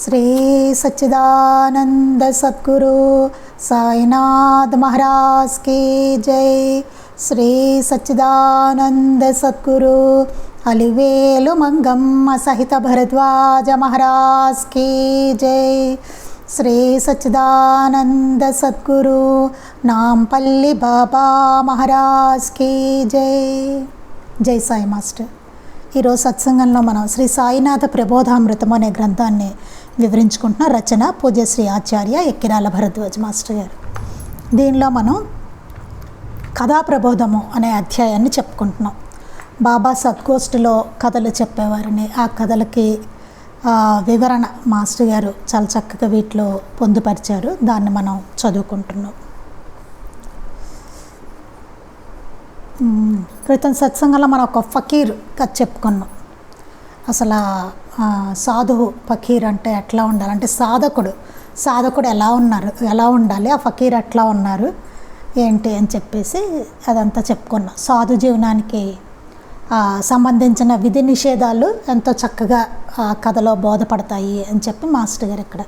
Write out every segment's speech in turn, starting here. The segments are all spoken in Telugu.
శ్రీ సచ్చిదానంద సద్గురు సాయినాథ్ మహారాజ్ కీ జై. శ్రీ సచ్చిదానంద సద్గురు అలివేలు మంగమ్మ సహిత భరద్వాజ మహారాజ్ కీ జై. శ్రీ సచ్చిదానంద సద్గురు నాంపల్లి బాబా మహారాజ్ కీ జై. జై సాయి మాస్టర్. ఈరోజు సత్సంగంలో మనం శ్రీ సాయినాథ ప్రబోధామృతం అనే గ్రంథాన్ని వివరించుకుంటున్న రచన పూజ్యశ్రీ ఆచార్య ఎక్కిరాల భరద్వాజ్ మాస్టర్ గారు. దీనిలో మనం కథా ప్రబోధము అనే అధ్యాయాన్ని చెప్పుకుంటున్నాం. బాబా సద్గోష్ఠిలో కథలు చెప్పేవారిని. ఆ కథలకి వివరణ మాస్టర్ గారు చాలా చక్కగా వీటిలో పొందుపరిచారు. దాన్ని మనం చదువుకుంటున్నాం. క్రితం సత్సంగంలో మనం ఒక ఫకీర్ కథ చెప్పుకున్నాం. అసలు సాధువు ఫకీర్ అంటే ఎట్లా ఉండాలి? అంటే సాధకుడు. సాధకుడు ఎలా ఉన్నారు? ఎలా ఉండాలి? ఆ ఫకీర్ ఎట్లా ఉన్నారు? ఏంటి అని చెప్పేసి అదంతా చెప్పుకున్నాం. సాధు జీవనానికి సంబంధించిన విధి నిషేధాలు ఎంతో చక్కగా ఆ కథలో బోధపడతాయి అని చెప్పి మాస్టర్ గారు ఇక్కడ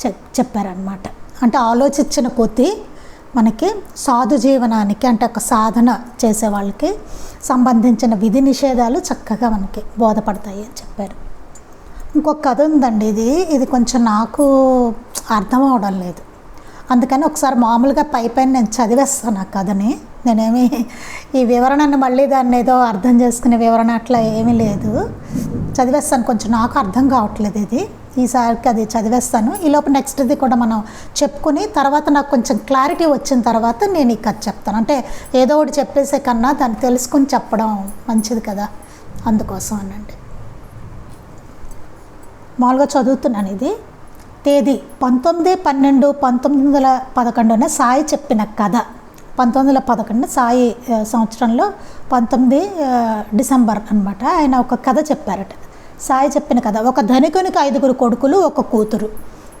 చెప్ చెప్పారనమాట అంటే ఆలోచించిన కొద్దీ మనకి సాధు జీవనానికి అంటే ఒక సాధన చేసే వాళ్ళకి సంబంధించిన విధి నిషేధాలు చక్కగా మనకి బోధపడతాయి అని చెప్పారు. ఇంకొక కథ ఉందండి ఇది. ఇది కొంచెం నాకు అర్థం అవడం లేదు. అందుకని ఒకసారి మామూలుగా పై పైన నేను చదివేస్తాను ఆ కథని. నేనేమి ఈ వివరణను మళ్ళీ దాన్ని ఏదో అర్థం చేసుకునే వివరణ అట్లా ఏమీ లేదు. చదివేస్తాను కొంచెం. నాకు అర్థం కావట్లేదు ఇది. ఈసారికి అది చదివేస్తాను. ఈలోపు నెక్స్ట్ది కూడా మనం చెప్పుకుని తర్వాత నాకు కొంచెం క్లారిటీ వచ్చిన తర్వాత నేను ఈ కథ చెప్తాను. అంటే ఏదో ఒకటి చెప్పేసే కన్నా దాన్ని తెలుసుకుని చెప్పడం మంచిది కదా. అందుకోసం అనండి. మామూలుగా చదువుతున్నాను ఇది. తేదీ పంతొమ్మిది పన్నెండు పంతొమ్మిది వందల పదకొండున సాయి చెప్పిన కథ. పంతొమ్మిది వందల పదకొండు సాయి సంవత్సరంలో పంతొమ్మిది డిసెంబర్ అనమాట ఆయన ఒక కథ చెప్పారట. సాయి చెప్పిన కథ ఒక ధనికునికి ఐదుగురు కొడుకులు ఒక కూతురు.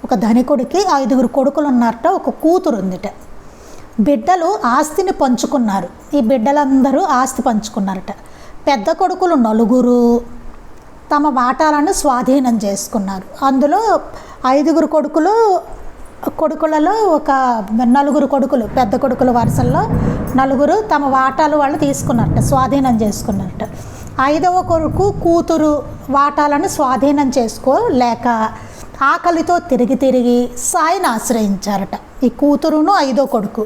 ఒక ధనికుడికి ఐదుగురు కొడుకులు ఉన్నారట ఒక కూతురు ఉందిట బిడ్డలు ఆస్తిని పంచుకున్నారు. ఈ బిడ్డలందరూ ఆస్తి పంచుకున్నారట. పెద్ద కొడుకులు నలుగురు తమ వాటాలను స్వాధీనం చేసుకున్నారు. అందులో ఐదుగురు కొడుకులు కొడుకులలో ఒక నలుగురు కొడుకులు పెద్ద కొడుకుల వరుసల్లో నలుగురు తమ వాటాలు వాళ్ళు తీసుకున్నారట స్వాధీనం చేసుకున్నారట ఐదవ కొడుకు కూతురు వాటాలను స్వాధీనం చేసుకోలేక ఆకలితో తిరిగి తిరిగి సాయిని ఆశ్రయించారట. ఈ కూతురును ఐదో కొడుకు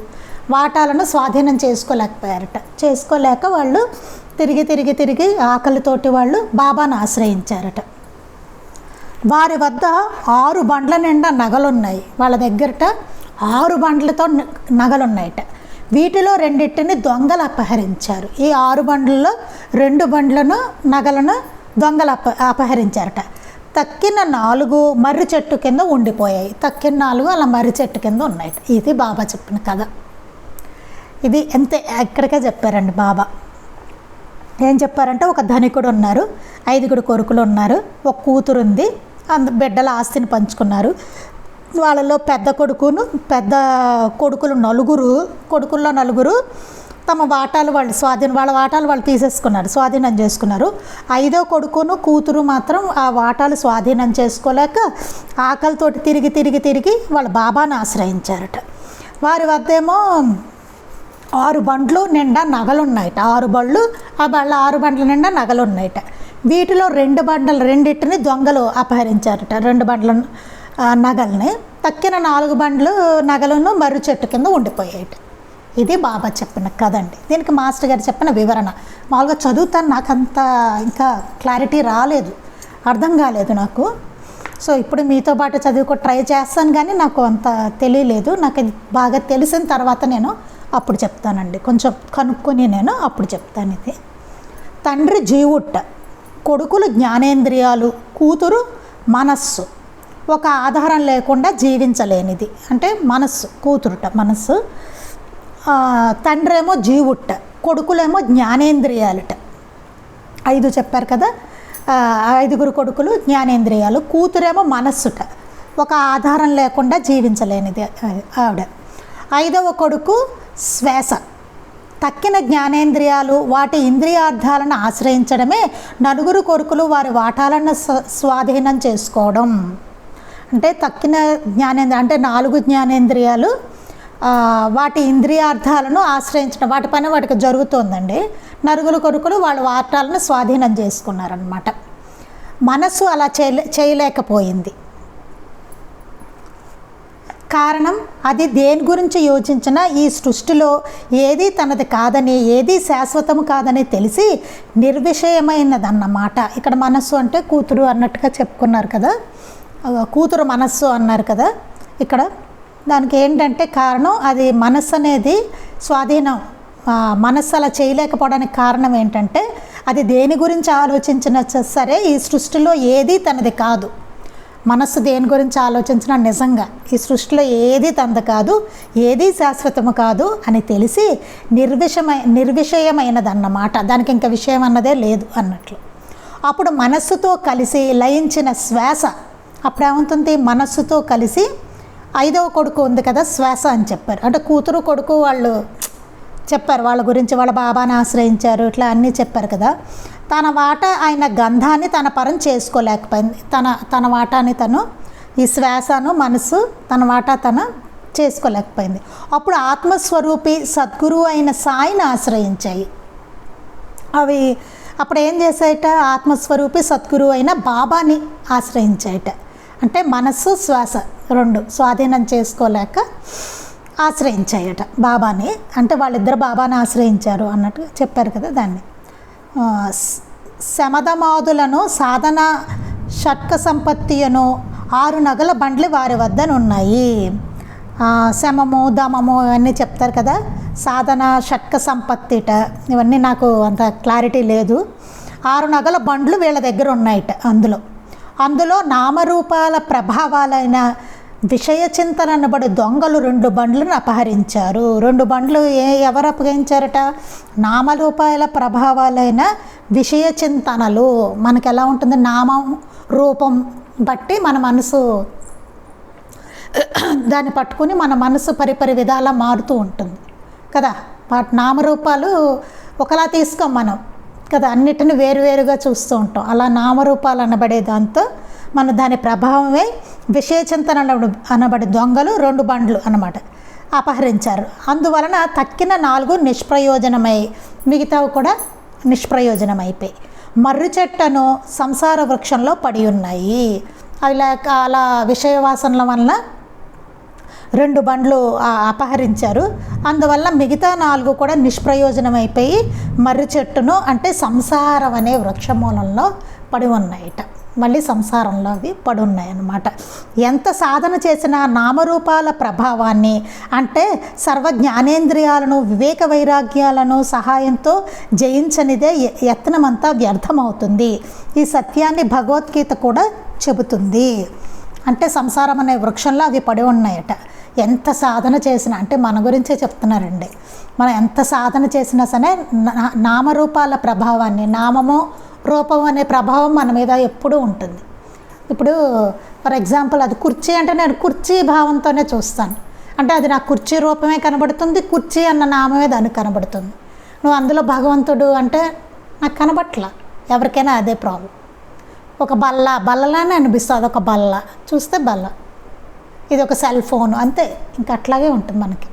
వాటాలను స్వాధీనం చేసుకోలేకపోయారట. చేసుకోలేక వాళ్ళు తిరిగి తిరిగి తిరిగి ఆకలితోటి వాళ్ళు బాబాను ఆశ్రయించారట. వారి వద్ద ఆరు బండ్ల నిండా నగలున్నాయి. వాళ్ళ దగ్గరట ఆరు బండ్లతో నగలున్నాయట. వీటిలో రెండింటిని దొంగలు అపహరించారు. ఈ ఆరు బండ్లలో రెండు బండ్లను నగలను దొంగలు అప అపహరించారట. తక్కిన నాలుగు మర్రి చెట్టు కింద ఉండిపోయాయి. తక్కిన నాలుగు అలా మర్రి చెట్టు కింద ఉన్నాయి ఇది బాబా చెప్పిన కథ. ఇది ఎంత ఎక్కడికే చెప్పారండి బాబా. ఏం చెప్పారంటే ఒక ధనికుడు ఉన్నారు ఐదుగురు కొడుకులు ఉన్నారు ఒక కూతురు ఉంది అంద బిడ్డల ఆస్తిని పంచుకున్నారు. వాళ్ళలో పెద్ద కొడుకును పెద్ద కొడుకులు నలుగురు కొడుకుల్లో నలుగురు తమ వాటాలు వాళ్ళు స్వాధీనం వాళ్ళ వాటాలు వాళ్ళు తీసేసుకున్నారు స్వాధీనం చేసుకున్నారు. ఐదో కొడుకును కూతురు మాత్రం ఆ వాటాలు స్వాధీనం చేసుకోలేక ఆకలితోటి తిరిగి తిరిగి తిరిగి వాళ్ళ బాబాను ఆశ్రయించారట. వారి వద్దేమో ఆరు బండ్లు నిండా నగలున్నాయట. ఆరు బళ్ళు ఆ బళ్ళ ఆరు బండ్ల నిండా నగలున్నాయట. వీటిలో రెండు బండలు రెండింటిని దొంగలు అపహరించారట. రెండు బండ్ల నగల్ని. తక్కిన నాలుగు బండ్లు నగలను మర్రి చెట్టు కింద ఉండిపోయాయట. ఇది బాబా చెప్పిన కథ అండి. దీనికి మాస్టర్ గారు చెప్పిన వివరణ. మామూలుగా చదువుతాను నాకు అంత ఇంకా క్లారిటీ రాలేదు. అర్థం కాలేదు నాకు. సో ఇప్పుడు మీతో పాటు చదువుకో ట్రై చేస్తాను కానీ నాకు అంత తెలియలేదు. నాకు బాగా తెలిసిన తర్వాత నేను అప్పుడు చెప్తానండి. కొంచెం కనుక్కొని నేను అప్పుడు చెప్తాను ఇది. తండ్రి జీవుట్ట కొడుకులు జ్ఞానేంద్రియాలు కూతురు మనస్సు. ఒక ఆధారం లేకుండా జీవించలేనిది. అంటే మనస్సు కూతురుట మనస్సు. తండ్రి ఏమో జీవుట్ట కొడుకులేమో జ్ఞానేంద్రియాలుట. ఐదు చెప్పారు కదా? ఐదుగురు కొడుకులు జ్ఞానేంద్రియాలు కూతురేమో మనస్సుట. ఒక ఆధారం లేకుండా జీవించలేనిది ఆవిడ. ఐదవ కొడుకు శ్వాస. తక్కిన జ్ఞానేంద్రియాలు వాటి ఇంద్రియార్థాలను ఆశ్రయించడమే నలుగురు కొడుకులు వారి వాటాలను స్వాధీనం చేసుకోవడం. అంటే తక్కిన జ్ఞానేంద్ర అంటే నాలుగు జ్ఞానేంద్రియాలు వాటి ఇంద్రియార్థాలను ఆశ్రయించడం వాటి పని వాటికి జరుగుతోందండి. నరుగుల కొరుకులు వాళ్ళ వాటాలను స్వాధీనం చేసుకున్నారనమాట మనసు అలా చేయలే చేయలేకపోయింది. కారణం అది దేని గురించి యోచించినా ఈ సృష్టిలో ఏది తనది కాదని ఏది శాశ్వతము కాదని తెలిసి నిర్విషయమైనదన్నమాట. ఇక్కడ మనస్సు అంటే కూతురు అన్నట్టుగా చెప్పుకున్నారు కదా. కూతురు మనస్సు అన్నారు కదా. ఇక్కడ దానికి ఏంటంటే కారణం అది మనస్సు అనేది స్వాధీనం. మనస్సు అలా చేయలేకపోవడానికి కారణం ఏంటంటే అది దేని గురించి ఆలోచించినా సరే ఈ సృష్టిలో ఏది తనది కాదు. మనస్సు దేని గురించి ఆలోచించినా నిజంగా ఈ సృష్టిలో ఏది తంద కాదు ఏది శాశ్వతము కాదు అని తెలిసి నిర్విషమై నిర్విషయమైనదన్నమాట. దానికి ఇంకా విషయం అన్నదే లేదు అన్నట్లు. అప్పుడు మనస్సుతో కలిసి లయించిన శ్వాస అప్పుడు మనస్సుతో కలిసి ఐదవ కొడుకు ఉంది కదా శ్వాస అని చెప్పారు. అంటే కూతురు కొడుకు వాళ్ళు చెప్పారు వాళ్ళ గురించి వాళ్ళ బాబాని ఆశ్రయించారు ఇట్లా అన్నీ చెప్పారు కదా. తన వాట ఆయన గంధాన్ని తన పరం చేసుకోలేకపోయింది. తన తన వాటాని తను ఈ శ్వాసను మనసు తన వాటా తను చేసుకోలేకపోయింది. అప్పుడు ఆత్మస్వరూపి సద్గురువు అయిన సాయిని ఆశ్రయించాయి. అవి అప్పుడు ఏం చేశాయట? ఆత్మస్వరూపి సద్గురువు అయిన బాబాని ఆశ్రయించాయట. అంటే మనస్సు శ్వాస రెండు స్వాధీనం చేసుకోలేక ఆశ్రయించాయట బాబాని. అంటే వాళ్ళిద్దరు బాబాని ఆశ్రయించారు అన్నట్టు చెప్పారు కదా దాన్ని. శమధమాదులను సాధన షట్క సంపత్తియను ఆరు నగల బండ్లు వారి వద్దనున్నాయి. ఉన్నాయి శమము దమము ఇవన్నీ చెప్తారు కదా. సాధన షట్క సంపత్తిట ఇవన్నీ నాకు అంత క్లారిటీ లేదు. ఆరు నగల బండ్లు వీళ్ళ దగ్గర ఉన్నాయట అందులో. అందులో నామరూపాల ప్రభావాలైన విషయ అనబడే దొంగలు రెండు బండ్లను అపహరించారు. రెండు బండ్లు ఏ ఎవరు అపహరించారట నామరూపాయల ప్రభావాలైన విషయ చింతనలు. మనకి ఎలా ఉంటుంది? నామం రూపం బట్టి మన మనసు దాన్ని పట్టుకుని మన మనసు పరిపరి విధాల మారుతూ ఉంటుంది. కదా? వాటి నామరూపాలు ఒకలా తీసుకోం మనం. కదా? అన్నిటిని వేరువేరుగా చూస్తూ ఉంటాం. అలా నామరూపాలు అనబడే దాంతో మన దాని ప్రభావమే విషయచింతన అనబడి దొంగలు రెండు బండ్లు అన్నమాట. అపహరించారు. అందువలన తక్కిన నాలుగు నిష్ప్రయోజనమై మిగతావి కూడా నిష్ప్రయోజనమైపోయి మర్రి చెట్టను సంసార వృక్షంలో పడి ఉన్నాయి. అలా అలా విషయవాసనల వలన రెండు బండ్లు అపహరించారు. అందువల్ల మిగతా నాలుగు కూడా నిష్ప్రయోజనమైపోయి. మర్రి చెట్టును అంటే సంసారం అనే వృక్షమూలంలో పడి ఉన్నాయట. మళ్ళీ సంసారంలో అవి పడి ఎంత సాధన చేసినా నామరూపాల ప్రభావాన్ని అంటే సర్వ జ్ఞానేంద్రియాలను వివేక వైరాగ్యాలను సహాయంతో జయించనిదే యత్నమంతా వ్యర్థమవుతుంది. ఈ సత్యాన్ని భగవద్గీత కూడా చెబుతుంది. అంటే సంసారం అనే వృక్షంలో అవి పడి ఉన్నాయట. ఎంత సాధన చేసినా అంటే మన గురించే చెప్తున్నారండి. మనం ఎంత సాధన చేసినా సరే నా- నామరూపాల ప్రభావాన్ని నామము రూపం అనే ప్రభావం మన మీద ఎప్పుడూ ఉంటుంది. ఇప్పుడు ఫర్ ఎగ్జాంపుల్ అది కుర్చీ అంటే నేను కుర్చీ భావంతోనే చూస్తాను. అంటే అది నా కుర్చీ రూపమే కనబడుతుంది కుర్చీ అన్న నామమే దానికి కనబడుతుంది. నువ్వు అందులో భగవంతుడు అంటే నాకు కనబట్ల ఎవరికైనా అదే ప్రాబ్లం ఒక బల్ల బల్లలానే అనిపిస్తుంది ఒక బల్ల. చూస్తే బల్ల. ఇది ఒక సెల్ ఫోన్ అంతే. ఇంకా అట్లాగే ఉంటుంది మనకి.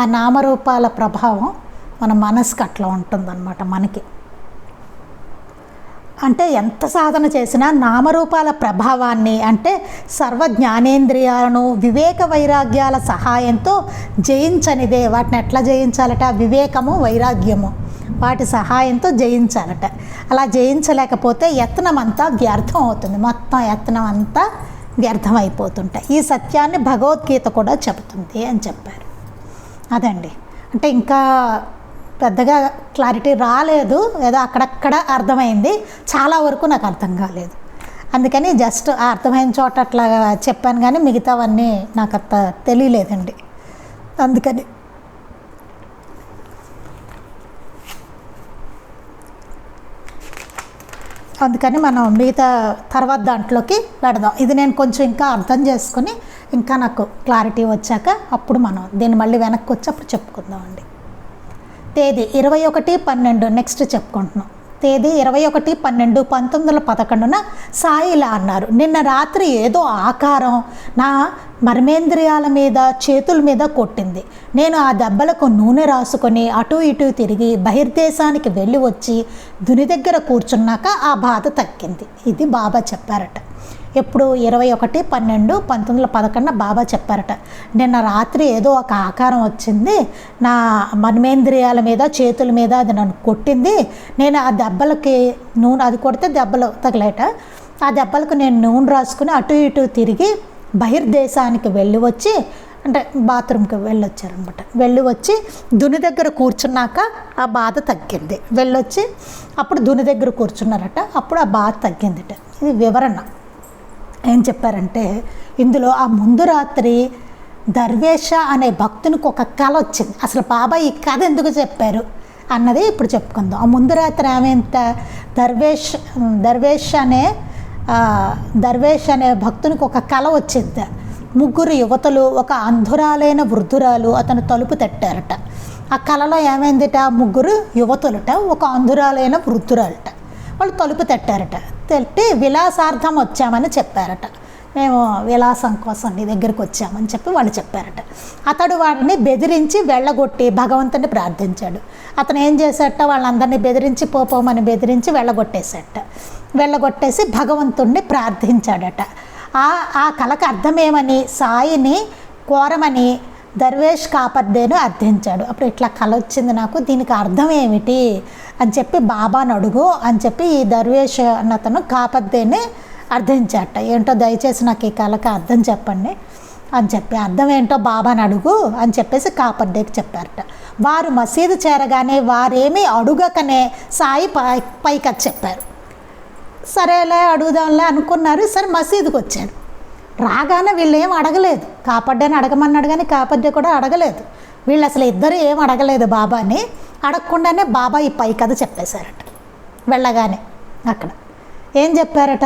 ఆ నామరూపాల ప్రభావం మన మనసుకు అట్లా ఉంటుందన్నమాట మనకి. అంటే ఎంత సాధన చేసినా నామరూపాల ప్రభావాన్ని అంటే సర్వ జ్ఞానేంద్రియాలను వివేక వైరాగ్యాల సహాయంతో జయించనిదే. వాటిని ఎట్లా జయించాలట? వివేకము వైరాగ్యము. వాటి సహాయంతో జయించాలట. అలా జయించలేకపోతే యత్నం అంతా వ్యర్థం అవుతుంది. మొత్తం యత్నం అంతా వ్యర్థమైపోతుంటాయి ఈ సత్యాన్ని భగవద్గీత కూడా చెబుతుంది అని చెప్పారు. అదండి. అంటే ఇంకా పెద్దగా క్లారిటీ రాలేదు. ఏదో అక్కడక్కడ అర్థమైంది. చాలా వరకు నాకు అర్థం కాలేదు. అందుకని జస్ట్ ఆ అర్థమైన చోట అట్లా చెప్పాను కానీ మిగతావన్నీ నాకు అంత తెలియలేదండి. అందుకని. అందుకని మనం మిగతా తర్వాత దాంట్లోకి పెడదాం ఇది నేను కొంచెం ఇంకా అర్థం చేసుకుని ఇంకా నాకు క్లారిటీ వచ్చాక అప్పుడు మనం దీన్ని మళ్ళీ వెనక్కి వచ్చి అప్పుడు చెప్పుకుందామండి. తేదీ ఇరవై ఒకటి పన్నెండు. నెక్స్ట్ చెప్పుకుంటున్నాం. తేదీ ఇరవై ఒకటి పన్నెండు పంతొమ్మిది వందల పదకొండున సాయి ఇలా అన్నారు. నిన్న రాత్రి ఏదో ఆకారం నా మర్మేంద్రియాల మీద చేతుల మీద కొట్టింది. నేను ఆ దెబ్బలకు నూనె రాసుకొని అటు ఇటు తిరిగి బహిర్దేశానికి వెళ్ళి వచ్చి దుని దగ్గర కూర్చున్నాక ఆ బాధ తగ్గింది. ఇది బాబా చెప్పారట. ఎప్పుడు ఇరవై ఒకటి పన్నెండు పంతొమ్మిది వందల పదకొండున బాబా చెప్పారట. నిన్న రాత్రి ఏదో ఒక ఆకారం వచ్చింది. నా మన్మేంద్రియాల మీద చేతుల మీద అది నన్ను కొట్టింది. నేను ఆ దెబ్బలకి నూనె అది కొడితే దెబ్బలు తగిలేట ఆ దెబ్బలకు నేను నూనె రాసుకుని అటు ఇటు తిరిగి బహిర్దేశానికి వెళ్ళి వచ్చి అంటే బాత్రూమ్కి వెళ్ళొచ్చారనమాట. వెళ్ళి వచ్చి దుని దగ్గర కూర్చున్నాక ఆ బాధ తగ్గింది. వెళ్ళొచ్చి అప్పుడు దుని దగ్గర కూర్చున్నారట. అప్పుడు ఆ బాధ తగ్గిందిట. ఇది వివరణ. ఏం చెప్పారంటే ఇందులో ఆ ముందు రాత్రి దర్వేష అనే భక్తునికి ఒక కళ వచ్చింది. అసలు బాబా ఈ కథ ఎందుకు చెప్పారు అన్నది ఇప్పుడు చెప్పుకుందాం. ఆ ముందు రాత్రి ఆమె ఎంత దర్వేష్ దర్వేష్ అనే దర్వేష్ అనే భక్తునికి ఒక కళ వచ్చింది. ముగ్గురు యువతలు ఒక అంధురాలైన వృద్ధురాలు అతను తలుపు తట్టారట. ఆ కళలో ఏమైందిట? ముగ్గురు యువతులట ఒక అంధురాలైన వృద్ధురాలట. వాళ్ళు తలుపు తట్టారట. తట్టి విలాసార్థం వచ్చామని చెప్పారట. మేము విలాసం కోసం నీ దగ్గరికి వచ్చామని చెప్పి వాళ్ళు చెప్పారట. అతడు వాడిని బెదిరించి వెళ్ళగొట్టి భగవంతుని ప్రార్థించాడు. అతను ఏం చేశాట వాళ్ళందరినీ బెదిరించి పోపోమని బెదిరించి వెళ్ళగొట్టేశాట వెళ్ళగొట్టేసి భగవంతుణ్ణి ప్రార్థించాడట. ఆ ఆ కళకు అర్థమేమని? సాయిని కోరమని దర్వేష్ కాపర్దేను అర్థించాడు. అప్పుడు ఇట్లా కళ వచ్చింది నాకు దీనికి అర్థం ఏమిటి? అని చెప్పి బాబాను అడుగు అని చెప్పి ఈ దర్వేష్ అన్నతను కాపర్దేని అర్థించాట ఏంటో దయచేసి నాకు ఈ కళకి అర్థం చెప్పండి అని చెప్పి అర్థం ఏంటో బాబాని అడుగు అని చెప్పేసి కాపర్డేకి చెప్పారట. వారు మసీదు చేరగానే వారేమీ అడుగకనే సాయి పై పైకి చెప్పారు. సరేలే అడుగుదాంలే అనుకున్నారు. సరే మసీదుకి వచ్చారు రాగానే వీళ్ళు ఏం అడగలేదు. కాపాడ్డాని అడగమన్నాడు కానీ కాపడ్డే కూడా అడగలేదు. వీళ్ళు అసలు ఇద్దరు ఏం అడగలేదు బాబాని. అడగకుండానే బాబా ఈ పై కథ చెప్పేశారట. వెళ్ళగానే అక్కడ. ఏం చెప్పారట?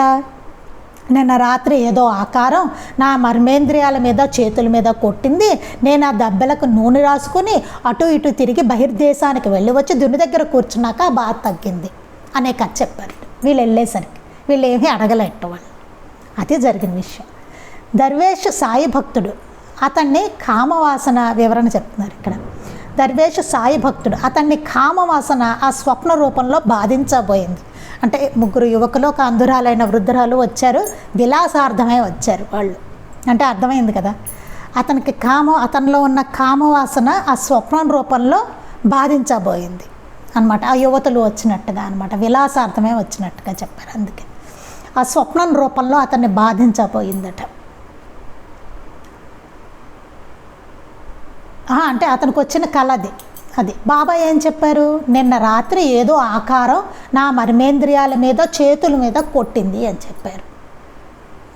నిన్న రాత్రి ఏదో ఆకారం నా మర్మేంద్రియాల మీద చేతుల మీద కొట్టింది. నేను ఆ దెబ్బలకు నూనె రాసుకుని అటు ఇటు తిరిగి బహిర్దేశానికి వెళ్ళి వచ్చి దుని దగ్గర కూర్చున్నాక ఆ బాధ తగ్గింది అనే కథ చెప్పారు వీళ్ళు వెళ్ళేసరికి. వీళ్ళు ఏమీ అడగలేట వాళ్ళు. అది జరిగిన విషయం. దర్వేష్ సాయి భక్తుడు. అతన్ని కామవాసన వివరణ చెప్తున్నారు ఇక్కడ. దర్వేష్ సాయి భక్తుడు. అతన్ని కామవాసన ఆ స్వప్న రూపంలో బాధించబోయింది. అంటే ముగ్గురు యువకులు ఒక అంధురాలైన వృద్ధురాలు వచ్చారు. విలాసార్థమై వచ్చారు వాళ్ళు. అంటే అర్థమైంది కదా? అతనికి కామ అతనిలో ఉన్న కామవాసన ఆ స్వప్నం రూపంలో బాధించబోయింది అనమాట ఆ యువతులు వచ్చినట్టుగా అనమాట విలాసార్థమే వచ్చినట్టుగా చెప్పారు అందుకే. ఆ స్వప్నం రూపంలో అతన్ని బాధించబోయిందట ఆ, అంటే అతనికి వచ్చిన కళ అది. అది. బాబా ఏం చెప్పారు? నిన్న రాత్రి ఏదో ఆకారం నా మర్మేంద్రియాల మీద చేతుల మీద కొట్టింది అని చెప్పారు.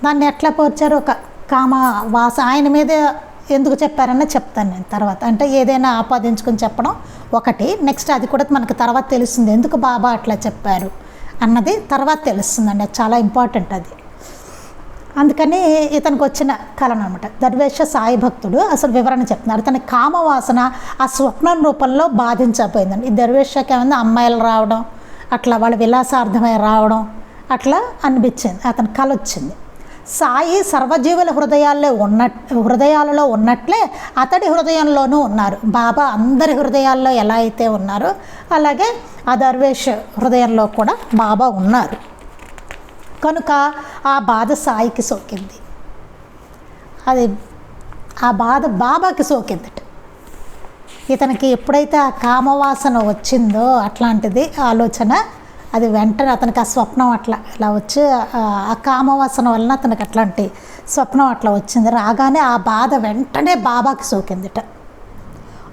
దాన్ని ఎట్లా పోర్చారు? ఒక కామ వాస ఆయన మీద ఎందుకు చెప్పారని చెప్తాను నేను తర్వాత. అంటే ఏదైనా ఆపాదించుకొని చెప్పడం ఒకటి. నెక్స్ట్ అది కూడా మనకు తర్వాత తెలుస్తుంది. ఎందుకు బాబా అట్లా చెప్పారు అన్నది తర్వాత తెలుస్తుందండి. అది చాలా ఇంపార్టెంట్ అది. అందుకని ఇతనికి వచ్చిన కళను అనమాట దర్వేష సాయి భక్తుడు అసలు వివరణ చెప్తున్నారు తన కామవాసన ఆ స్వప్నం రూపంలో బాధించబోయిందండి. ఈ దర్వేషకి ఏమైంది అమ్మాయిలు రావడం అట్లా వాళ్ళ విలాసార్థమై రావడం అట్లా అనిపించింది. అతని కళ వచ్చింది సాయి సర్వజీవుల హృదయాల్లో ఉన్న హృదయాలలో ఉన్నట్లే అతడి హృదయంలోనూ ఉన్నారు. బాబా అందరి హృదయాల్లో ఎలా అయితే ఉన్నారో అలాగే ఆ దర్వేష్ హృదయంలో కూడా బాబా ఉన్నారు. కనుక ఆ బాధ సాయికి సోకింది. అది ఆ బాధ బాబాకి సోకిందట. ఇతనికి ఎప్పుడైతే ఆ కామవాసన వచ్చిందో అట్లాంటిది ఆలోచన అది వెంటనే అతనికి ఆ స్వప్నం అట్లా ఇలా వచ్చి ఆ- కామవాసన వలన అతనికి అట్లాంటి స్వప్నం అట్లా వచ్చింది. రాగానే ఆ బాధ వెంటనే బాబాకి సోకిందిట.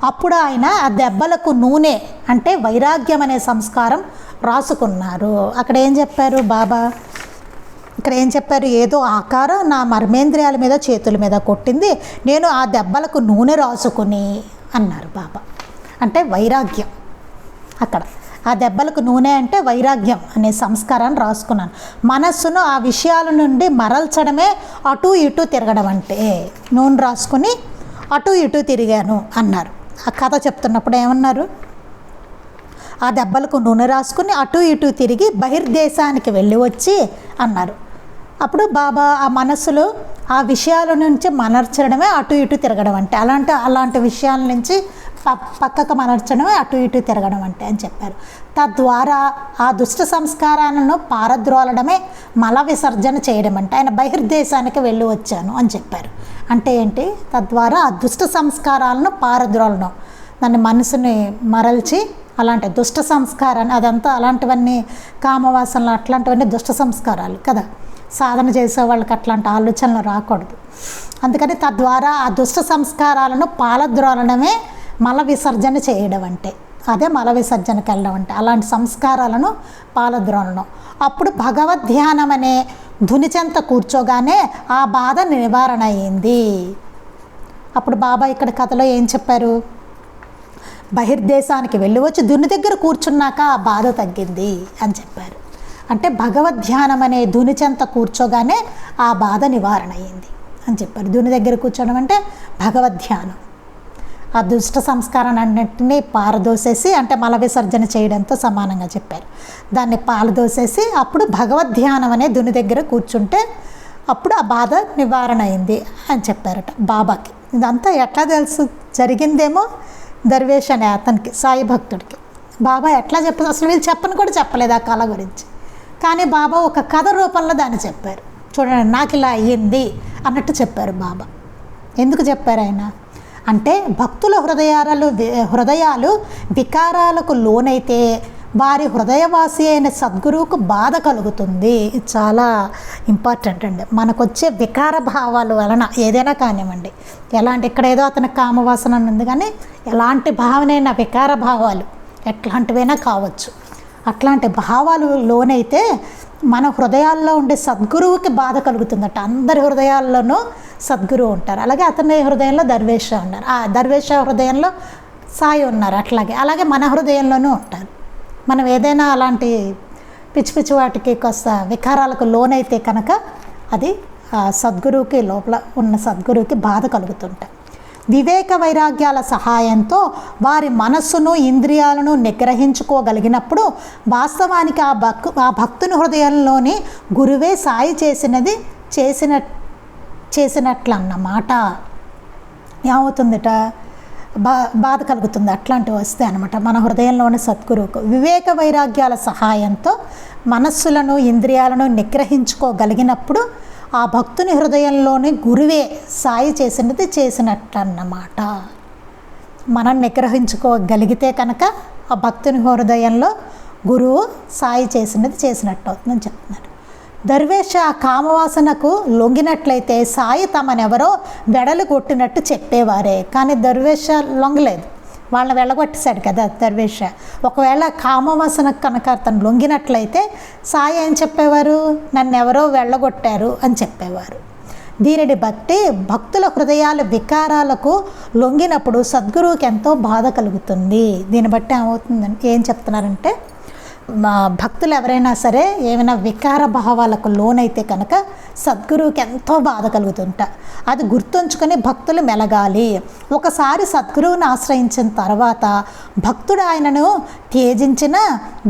అప్పుడు ఆయన ఆ దెబ్బలకు నూనె అంటే వైరాగ్యం అనే సంస్కారం రాసుకున్నారు. అక్కడ ఏం చెప్పారు బాబా? ఇక్కడ ఏం చెప్పారు? ఏదో ఆకారం నా మర్మేంద్రియాల మీద చేతుల మీద కొట్టింది. నేను ఆ దెబ్బలకు నూనె రాసుకుని అన్నారు బాబా. అంటే వైరాగ్యం అక్కడ. ఆ దెబ్బలకు నూనె అంటే వైరాగ్యం అనే సంస్కారాన్ని రాసుకున్నాను. మనస్సును ఆ విషయాల నుండి మరల్చడమే అటు ఇటు తిరగడం అంటే. నూనె రాసుకుని అటు ఇటు తిరిగాను అన్నారు. ఆ కథ చెప్తున్నప్పుడు ఏమన్నారు? ఆ దెబ్బలకు నూనె రాసుకుని అటు ఇటు తిరిగి బహిర్దేశానికి వెళ్ళి వచ్చి అన్నారు. అప్పుడు బాబా ఆ మనస్సులో ఆ విషయాల నుంచి మనర్చడమే అటు ఇటు తిరగడం అంటే. అలాంటి అలాంటి విషయాల నుంచి ప- పక్కకు మనర్చడమే అటు ఇటు తిరగడం అంటే అని చెప్పారు. తద్వారా ఆ దుష్ట సంస్కారాలను పారద్రోలడమే మల విసర్జన చేయడం అంటే. ఆయన బహిర్దేశానికి వెళ్ళి వచ్చాను అని చెప్పారు. అంటే ఏంటి? తద్వారా ఆ దుష్ట సంస్కారాలను పారద్రోలడం. దాన్ని మనసుని మరల్చి అలాంటి దుష్ట సంస్కారాన్ని అదంతా అలాంటివన్నీ కామవాసనలు అట్లాంటివన్నీ దుష్ట సంస్కారాలు కదా. సాధన చేసే వాళ్ళకి అట్లాంటి ఆలోచనలు రాకూడదు. అందుకని తద్వారా ఆ దుష్ట సంస్కారాలను పాలద్రోలడమే మల విసర్జన చేయడం అంటే. అదే మల విసర్జనకి వెళ్ళడం అంటే. అలాంటి సంస్కారాలను పాలద్రోలడం అప్పుడు భగవద్ ధ్యానం అనే ధునిచెంత కూర్చోగానే ఆ బాధ నివారణ అయింది. అప్పుడు బాబా ఇక్కడ కథలో ఏం చెప్పారు? బహిర్దేశానికి వెళ్ళి వచ్చి దుని దగ్గర కూర్చున్నాక ఆ బాధ తగ్గింది అని చెప్పారు. అంటే భగవద్ ధ్యానం అనే ధునిచెంత కూర్చోగానే ఆ బాధ నివారణ అయింది అని చెప్పారు. దుని దగ్గర కూర్చోవడం అంటే భగవద్ ధ్యానం ఆ దుష్ట సంస్కారం అన్నింటినీ పారదోసేసి అంటే మల విసర్జన చేయడంతో సమానంగా చెప్పారు. దాన్ని పాలదోసేసి అప్పుడు భగవద్ధ్యానం అనే దుని దగ్గర కూర్చుంటే అప్పుడు ఆ బాధ నివారణ అయింది అని చెప్పారట బాబాకి. ఇదంతా ఎట్లా తెలుసు? జరిగిందేమో దర్వేష్ అనే అతనికి సాయి భక్తుడికి. బాబా ఎట్లా చెప్పదు అసలు వీళ్ళు చెప్పని కూడా చెప్పలేదు ఆ కళ గురించి. కానీ బాబా ఒక కథ రూపంలో దాన్ని చెప్పారు. చూడండి నాకు ఇలా అయ్యింది అన్నట్టు చెప్పారు బాబా. ఎందుకు చెప్పారు ఆయన? అంటే భక్తుల హృదయాలు హృదయాలు వికారాలకు లోనైతే వారి హృదయవాసి అయిన సద్గురువుకు బాధ కలుగుతుంది. ఇది చాలా ఇంపార్టెంట్ అండి. మనకు వచ్చే వికార భావాల వలన ఏదైనా కానివ్వండి. ఎలాంటి ఇక్కడ ఏదో అతనికి కామవాసన అని ఉంది కానీ ఎలాంటి భావనైనా వికార భావాలు ఎట్లాంటివైనా కావచ్చు. అట్లాంటి భావాలు లోనైతే మన హృదయాల్లో ఉండే సద్గురువుకి బాధ కలుగుతుందట. అందరి హృదయాల్లోనూ సద్గురువు ఉంటారు. అలాగే అతని హృదయంలో దర్వేష ఉన్నారు. ఆ దర్వేష హృదయంలో సాయి ఉన్నారు అట్లాగే. అలాగే మన హృదయంలోనూ ఉంటారు. మనం ఏదైనా అలాంటి పిచ్చి పిచ్చి వాటికి కొంత వికారాలకు లోనైతే కనుక అది సద్గురువుకి లోపల ఉన్న సద్గురువుకి బాధ కలుగుతుంటాయి. వివేక వైరాగ్యాల సహాయంతో వారి మనస్సును ఇంద్రియాలను నిగ్రహించుకోగలిగినప్పుడు వాస్తవానికి ఆ భక్ ఆ భక్తుని హృదయంలోని గురువే సాయి చేసినది చేసిన చేసినట్లు అన్నమాట ఏమవుతుందట? బా బాధ కలుగుతుంది. అట్లాంటివి వస్తాయి అనమాట మన హృదయంలోని సద్గురువుకు వివేక వైరాగ్యాల సహాయంతో మనస్సులను ఇంద్రియాలను నిగ్రహించుకోగలిగినప్పుడు ఆ భక్తుని హృదయంలోని గురువే సాయి చేసినది చేసినట్లన్నమాట మనం నిగ్రహించుకోగలిగితే కనుక ఆ భక్తుని హృదయంలో గురువు సాయి చేసినది చేసినట్టు అవుతుందని చెప్తున్నారు దర్వేష కామవాసనకు లొంగినట్లయితే సాయి తమనెవరో వెడలు కొట్టినట్టు చెప్పేవారే. కానీ దర్వేష లొంగలేదు. వాళ్ళని వెళ్ళగొట్టేశాడు కదా దర్వేష. ఒకవేళ కామవాసన కనుక అతను లొంగినట్లయితే సాయి ఏం చెప్పేవారు? నన్ను ఎవరో వెళ్ళగొట్టారు అని చెప్పేవారు. దీనిని బట్టి భక్తుల హృదయాల వికారాలకు లొంగినప్పుడు సద్గురువుకి ఎంతో బాధ కలుగుతుంది. దీన్ని బట్టి ఏమవుతుందంటే ఏం చెప్తున్నారంటే భక్తులు ఎవరైనా సరే ఏమైనా వికార భావాలకు లోనైతే కనుక సద్గురువుకి ఎంతో బాధ కలుగుతుంట. అది గుర్తుంచుకొని భక్తులు మెలగాలి. ఒకసారి సద్గురువుని ఆశ్రయించిన తర్వాత భక్తుడు ఆయనను త్యజించిన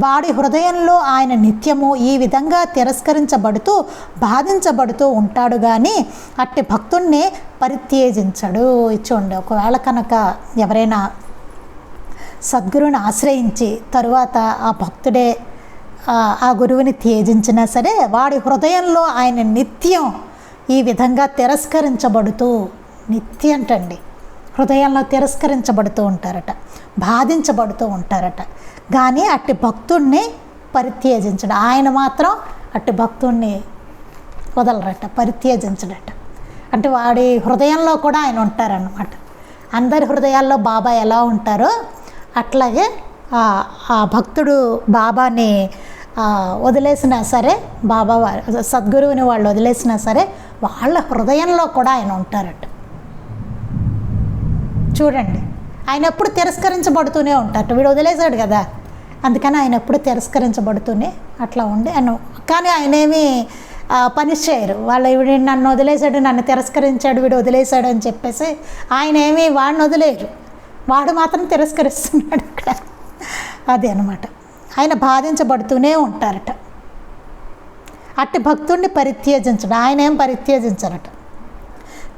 వాడి హృదయంలో ఆయన నిత్యము ఈ విధంగా తిరస్కరించబడుతూ బాధించబడుతూ ఉంటాడు కానీ అట్టి భక్తుణ్ణి పరిత్యేజించడు. చూడండి ఒకవేళ కనుక ఎవరైనా సద్గురువుని ఆశ్రయించి తరువాత ఆ భక్తుడే ఆ, గురువుని త్యజించినా సరే వాడి హృదయంలో ఆయన నిత్యం ఈ విధంగా తిరస్కరించబడుతూ నిత్యంటండి హృదయంలో తిరస్కరించబడుతూ ఉంటారట బాధించబడుతూ ఉంటారట. కానీ అట్టి భక్తుణ్ణి పరిత్యజించడం ఆయన మాత్రం అట్టి భక్తుణ్ణి వదలరట పరిత్యజించడట. అంటే వాడి హృదయంలో కూడా ఆయన ఉంటారన్నమాట. అందరి హృదయాల్లో బాబా ఎలా ఉంటారో అట్లాగే ఆ ఆ భక్తుడు బాబాని వదిలేసినా సరే బాబా సద్గురువుని వాళ్ళు వదిలేసినా సరే వాళ్ళ హృదయంలో కూడా ఆయన ఉంటారట. చూడండి ఆయన ఎప్పుడు తిరస్కరించబడుతూనే ఉంటారట. వీడు వదిలేశాడు కదా అందుకని ఆయన ఎప్పుడు తిరస్కరించబడుతూనే అట్లా ఉండి ఆయన కానీ ఆయన ఏమీ పనిష్ చేయరు. వాళ్ళు వీడు నన్ను వదిలేశాడు నన్ను తిరస్కరించాడు వీడు వదిలేశాడు అని చెప్పేసి ఆయన ఏమీ వాడిని వదిలేరు. వాడు మాత్రం తిరస్కరిస్తున్నాడు ఇక్కడ. అది అనమాట ఆయన బాధించబడుతూనే ఉంటారట. అట్టి భక్తుడిని పరిత్యజించడు. ఆయన ఏం పరిత్యజించరట?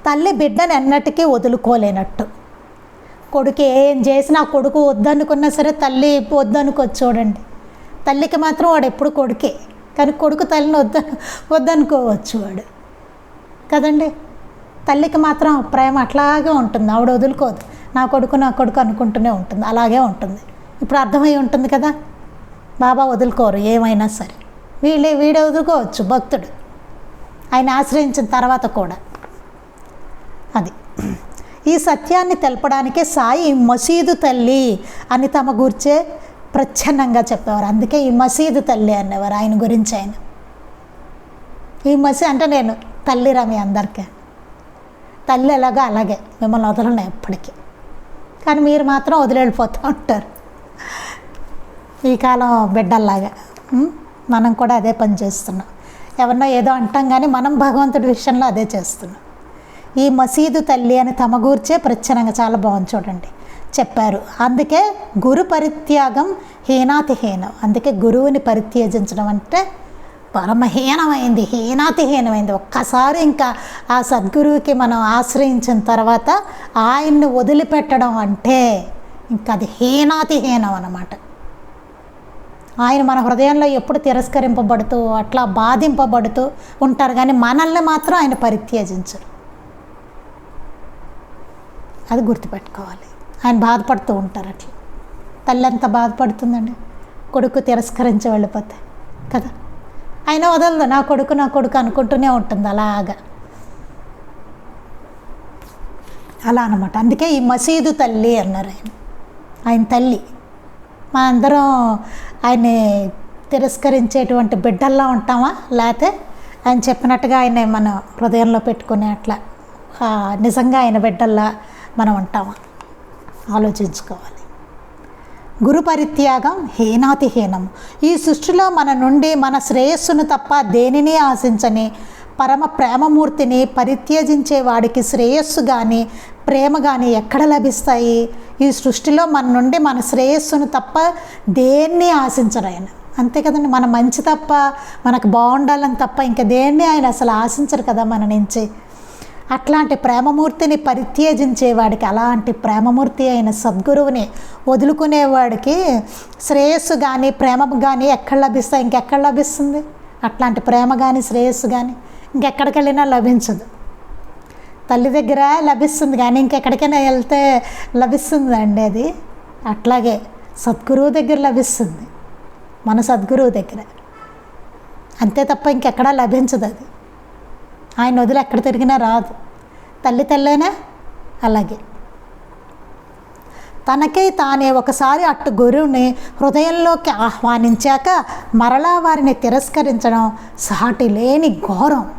తల్లి బిడ్డని ఎన్నటికీ వదులుకోలేనట్టు. కొడుకు ఏం చేసినా కొడుకు వద్దనుకున్నా సరే తల్లి వద్దనుకోవచ్చు చూడండి. తల్లికి మాత్రం వాడు ఎప్పుడు కొడుకే. కానీ కొడుకు తల్లిని వద్ద వద్దనుకోవచ్చు వాడు. కదండి? తల్లికి మాత్రం ప్రేమ అట్లాగే ఉంటుంది. ఆవిడ వదులుకోదు. నా కొడుకు నా కొడుకు అనుకుంటూనే ఉంటుంది. అలాగే ఉంటుంది. ఇప్పుడు అర్థమై ఉంటుంది కదా? బాబా వదులుకోరు ఏమైనా సరే. వీళ్ళే వీడే వదులుకోవచ్చు భక్తుడు. ఆయన ఆశ్రయించిన తర్వాత కూడా. అది. ఈ సత్యాన్ని తెలపడానికే సాయి మసీదు తల్లి అని తమ గురించే ప్రచ్ఛన్నంగా చెప్పేవారు. అందుకే ఈ మసీదు తల్లి అనేవారు ఆయన గురించి ఆయన. ఈ మసీ అంటే నేను తల్లి రమి అందరికీ. తల్లి ఎలాగో అలాగే. మిమ్మల్ని వదలను ఎప్పటికీ. కానీ మీరు మాత్రం వదిలేళ్ళిపోతూ ఉంటారు. ఈ కాలం బిడ్డల్లాగా. మనం కూడా అదే పని చేస్తున్నాం. ఎవరినో ఏదో అంటాం కానీ మనం భగవంతుడి విషయంలో అదే చేస్తున్నాం. ఈ మసీదు తల్లి అని తమ గూర్చే ప్రచ్ఛనంగా చాలా బాగుంది చూడండి. చెప్పారు. అందుకే గురు పరిత్యాగం హీనాతిహీనం. అందుకే గురువుని పరిత్యజించడం అంటే పరమహీనమైంది హీనాతిహీనమైంది. ఒక్కసారి ఇంకా ఆ సద్గురువుకి మనం ఆశ్రయించిన తర్వాత ఆయన్ని వదిలిపెట్టడం అంటే ఇంకా అది హీనాతిహీనం అనమాట అన్నమాట. ఆయన మన హృదయంలో ఎప్పుడు తిరస్కరింపబడుతూ అట్లా బాధింపబడుతూ ఉంటారు కానీ మనల్ని మాత్రం ఆయన పరిత్యజించరు. అది గుర్తుపెట్టుకోవాలి. ఆయన బాధపడుతూ ఉంటారు అట్లా. తల్లి ఎంత బాధపడుతుందండి? కొడుకు తిరస్కరించి వెళ్ళిపోతే కదా? అయినా వదలదు నా కొడుకు నా కొడుకు అనుకుంటూనే ఉంటుంది అలాగా. అలా అనమాట అందుకే ఈ మసీదు తల్లి అన్నారు ఆయన. ఆయన తల్లి. మా అందరం ఆయన్ని తిరస్కరించేటువంటి బిడ్డల్లా ఉంటామా? లేకపోతే ఆయన చెప్పినట్టుగా ఆయన మనం హృదయంలో పెట్టుకునే అట్లా నిజంగా ఆయన బిడ్డల్లా మనం ఉంటామా? ఆలోచించుకోవాలి. గురు పరిత్యాగం ఈ సృష్టిలో మన నుండి మన శ్రేయస్సును తప్ప దేనిని ఆశించని పరమ ప్రేమమూర్తిని పరిత్యజించే వాడికి శ్రేయస్సు కానీ ప్రేమ కానీ ఎక్కడ లభిస్తాయి? ఈ సృష్టిలో మన నుండి మన శ్రేయస్సును తప్ప దేన్ని ఆశించరు ఆయన. అంతే కదండి మన మంచి తప్ప మనకు బాగుండాలని తప్ప ఇంకా దేన్ని ఆయన అసలు ఆశించరు కదా మన నుంచి. అట్లాంటి ప్రేమమూర్తిని పరిత్యజించేవాడికి అలాంటి ప్రేమమూర్తి అయిన సద్గురువుని వదులుకునేవాడికి శ్రేయస్సు కానీ ప్రేమ కానీ ఎక్కడ లభిస్తాయి? ఇంకెక్కడ లభిస్తుంది? అట్లాంటి ప్రేమ కానీ శ్రేయస్సు కానీ ఇంకెక్కడికి వెళ్ళినా లభించదు. తల్లి దగ్గర లభిస్తుంది కానీ ఇంకెక్కడికైనా వెళ్తే లభిస్తుంది అండి అది. అట్లాగే సద్గురువు దగ్గర లభిస్తుంది మన సద్గురువు దగ్గర. అంతే తప్ప ఇంకెక్కడా లభించదు అది. ఆయన వదిలి ఎక్కడ తిరిగినా రాదు. తల్లి తల్లేనా? అలాగే. తనకై తానే ఒకసారి అట్టు గురువుని హృదయంలోకి ఆహ్వానించాక మరలా వారిని తిరస్కరించడం సాటి లేని ఘోరం.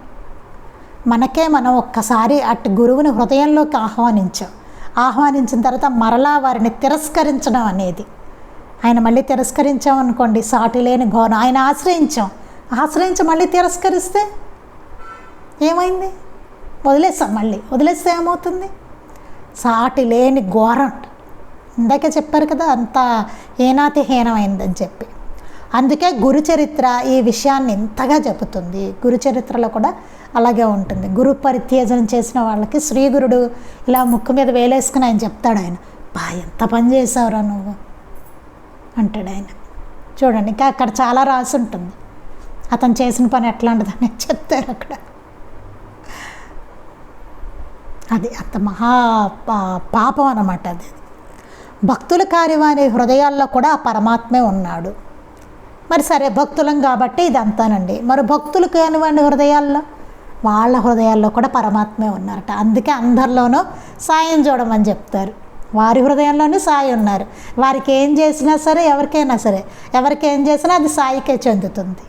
మనకే మనం ఒక్కసారి అటు గురువుని హృదయంలోకి ఆహ్వానించాం. ఆహ్వానించిన తర్వాత మరలా వారిని తిరస్కరించడం అనేది. ఆయన మళ్ళీ తిరస్కరించాం అనుకోండి సాటి లేని ఘోరం. ఆయన ఆశ్రయించాం. ఆశ్రయించి మళ్ళీ తిరస్కరిస్తే ఏమైంది? వదిలేస్తాం మళ్ళీ వదిలేస్తే ఏమవుతుంది? సాటి లేని ఘోరం. ఇందాకే చెప్పారు కదా అంత హీనాతిహీనమైందని చెప్పి. అందుకే గురు చరిత్ర ఈ విషయాన్ని ఇంతగా చెబుతుంది. గురు చరిత్రలో కూడా అలాగే ఉంటుంది. గురు పరిత్యజనం చేసిన వాళ్ళకి శ్రీగురుడు ఇలా ముక్కు మీద వేలేసుకుని ఆయన చెప్తాడు ఆయన. బా ఎంత పని చేసావురా నువ్వు? అంటాడు ఆయన. చూడండి ఇంకా అక్కడ చాలా రాసి ఉంటుంది అతను చేసిన పని ఎట్లాంటిదని చెప్తారు అక్కడ. అది అంత మహా పా- పాపం అన్నమాట అది. భక్తుల కార్యవారి హృదయాల్లో కూడా పరమాత్మే ఉన్నాడు. మరి సరే భక్తులం కాబట్టి ఇది అంతానండి మరి భక్తులు కానివ్వండి హృదయాల్లో వాళ్ళ హృదయాల్లో కూడా పరమాత్మే ఉన్నారట. అందుకే అందరిలోనూ సాయం చూడమని చెప్తారు. వారి హృదయంలోనే సాయి ఉన్నారు. వారికి ఏం చేసినా సరే ఎవరికైనా సరే ఎవరికి ఏం చేసినా అది సాయికే చెందుతుంది.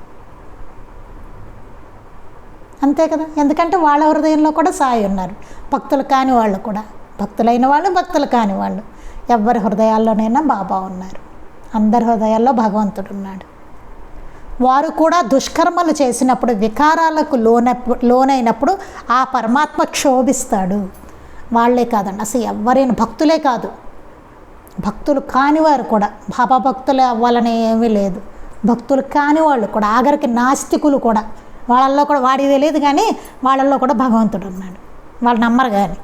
అంతే కదా? ఎందుకంటే వాళ్ళ హృదయంలో కూడా సాయి ఉన్నారు. భక్తులు కాని వాళ్ళు కూడా. భక్తులైన వాళ్ళు భక్తులు కాని వాళ్ళు. ఎవరి హృదయాల్లోనైనా బాబా ఉన్నారు. అందరి హృదయాల్లో భగవంతుడు ఉన్నాడు. వారు కూడా దుష్కర్మలు చేసినప్పుడు వికారాలకు లోన లోనైనప్పుడు ఆ పరమాత్మ క్షోభిస్తాడు. వాళ్ళే కాదండి. అసలు ఎవరైనా భక్తులే కాదు. భక్తులు కానివారు కూడా. బాబా భక్తులే అవ్వాలని ఏమీ లేదు. భక్తులు కాని వాళ్ళు కూడా. ఆఖరికి నాస్తికులు కూడా. వాళ్ళల్లో కూడా వాడికి తెలియదు కానీ వాళ్ళల్లో కూడా భగవంతుడు ఉన్నాడు. వాళ్ళు నమ్మరు కానీ.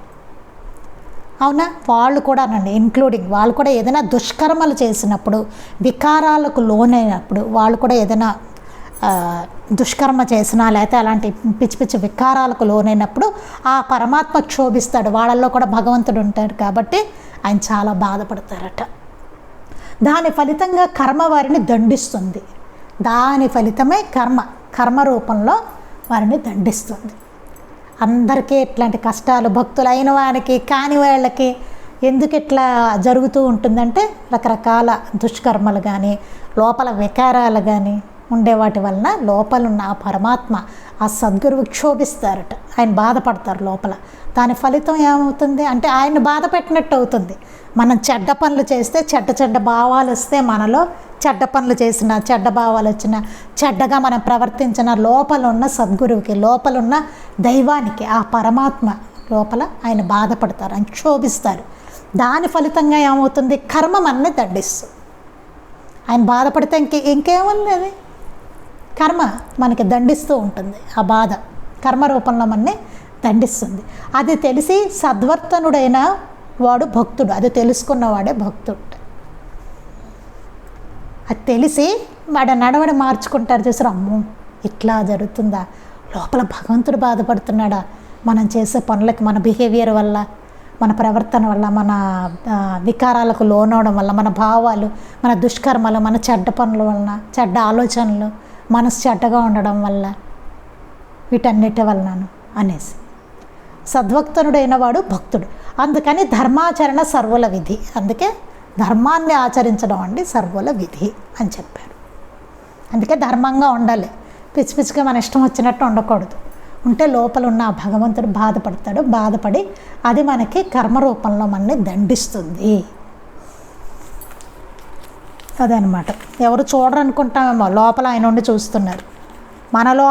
అవునా? వాళ్ళు కూడానండి ఇంక్లూడింగ్ వాళ్ళు కూడా ఏదైనా దుష్కర్మలు చేసినప్పుడు వికారాలకు లోనైనప్పుడు వాళ్ళు కూడా ఏదైనా దుష్కర్మ చేసినా లేకపోతే అలాంటి పిచ్చి పిచ్చి వికారాలకు లోనైనప్పుడు ఆ పరమాత్మ క్షోభిస్తాడు. వాళ్ళల్లో కూడా భగవంతుడు ఉంటాడు కాబట్టి ఆయన చాలా బాధపడతారట. దాని ఫలితంగా కర్మ వారిని దండిస్తుంది. దాని ఫలితమే కర్మ. కర్మ రూపంలో వారిని దండిస్తుంది. అందరికీ ఇట్లాంటి కష్టాలు భక్తులైన వారికి కాని వాళ్ళకి ఎందుకు ఇట్లా జరుగుతూ ఉంటుందంటే రకరకాల దుష్కర్మలు కానీ లోపల వికారాలు కానీ ఉండే వాటి వలన లోపలున్న ఆ పరమాత్మ ఆ సద్గురువు క్షోభిస్తారట ఆయన బాధపడతారు లోపల. దాని ఫలితం ఏమవుతుంది? అంటే ఆయన బాధ పెట్టినట్టు అవుతుంది. మనం చెడ్డ పనులు చేస్తే చెడ్డ చెడ్డ భావాలు వస్తే మనలో చెడ్డ పనులు చేసిన చెడ్డ భావాలు వచ్చిన చెడ్డగా మనం ప్రవర్తించిన లోపల ఉన్న సద్గురువుకి లోపల ఉన్న దైవానికి ఆ పరమాత్మ లోపల ఆయన బాధపడతారు ఆయన క్షోభిస్తారు దాని ఫలితంగా ఏమవుతుంది? కర్మ మనల్ని దండిస్తుంది. ఆయన బాధపడితే ఇంకే ఇంకేముంది అది? కర్మ మనకి దండిస్తూ ఉంటుంది ఆ బాధ. కర్మ రూపంలో మనని దండిస్తుంది. అది తెలిసి సద్వర్తనుడైన వాడు భక్తుడు అది తెలుసుకున్నవాడే భక్తుడు. అది తెలిసి వాడు నడవడి మార్చుకుంటారు చూసారు? అమ్మో ఇట్లా జరుగుతుందా? లోపల భగవంతుడు బాధపడుతున్నాడా? మనం చేసే పనులకి మన బిహేవియర్ వల్ల మన ప్రవర్తన వల్ల మన వికారాలకు లోనవడం వల్ల మన భావాలు మన దుష్కర్మలు మన చెడ్డ పనుల వలన చెడ్డ ఆలోచనలు మనసు చెడ్డగా ఉండడం వల్ల వీటన్నిటి వలనను అనేసి. సద్వక్తనుడైన వాడు భక్తుడు. అందుకని ధర్మాచరణ సర్వుల విధి. అందుకే ధర్మాన్ని ఆచరించడం అండి సర్వుల విధి అని చెప్పారు. అందుకే ధర్మంగా ఉండాలి. పిచ్చి పిచ్చిగా మన ఇష్టం వచ్చినట్టు ఉండకూడదు. ఉంటే లోపల ఉన్న ఆ భగవంతుడు బాధపడతాడు. బాధపడి అది మనకి కర్మ రూపంలో మనల్ని దండిస్తుంది. అదనమాట. ఎవరు చూడరనుకుంటామేమో. లోపల ఆయన ఉండి చూస్తున్నారు. మనలో